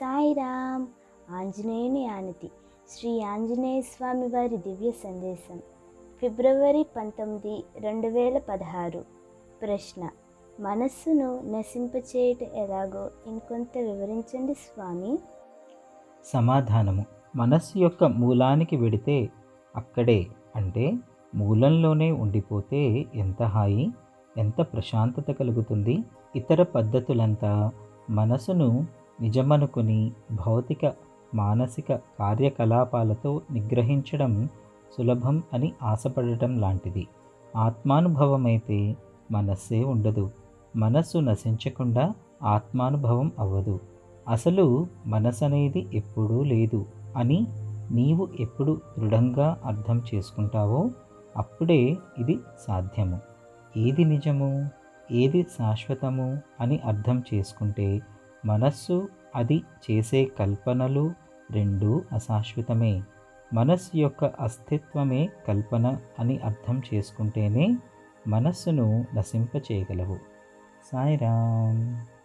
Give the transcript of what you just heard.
సాయిరామ్ ఆంజనేయుని ఆనతి. శ్రీ ఆంజనేయ స్వామి వారి దివ్య సందేశం. ఫిబ్రవరి పంతొమ్మిది రెండు వేల పదహారు ప్రశ్న. మనస్సును నశింపచేయుట ఎలాగో ఇంకొంత వివరించండి స్వామి. సమాధానము. మనస్సు యొక్క మూలానికి వెడితే అక్కడే అంటే మూలంలోనే ఉండిపోతే ఎంత హాయి ఎంత ప్రశాంతత కలుగుతుంది? ఇతర పద్ధతులంతా మనసును నిజమనుకుని భౌతిక మానసిక కార్యకలాపాలతో నిగ్రహించడం సులభం అని ఆశపడటం లాంటిది. ఆత్మానుభవమైతే మనస్సే ఉండదు. మనస్సు నశించకుండా ఆత్మానుభవం అవ్వదు. అసలు మనసు అనేది ఎప్పుడూ లేదు అని నీవు ఎప్పుడు దృఢంగా అర్థం చేసుకుంటావో అప్పుడే ఇది సాధ్యము. ఏది నిజము? ఏది శాశ్వతము? అని అర్థం చేసుకుంటే మనస్సు అది చేసే కల్పనలు రెండూ అశాశ్వతమే. మనస్సు యొక్క అస్తిత్వమే కల్పన అని అర్థం చేసుకుంటేనే మనస్సును నశింపచేయగలవు. సాయిరామ్.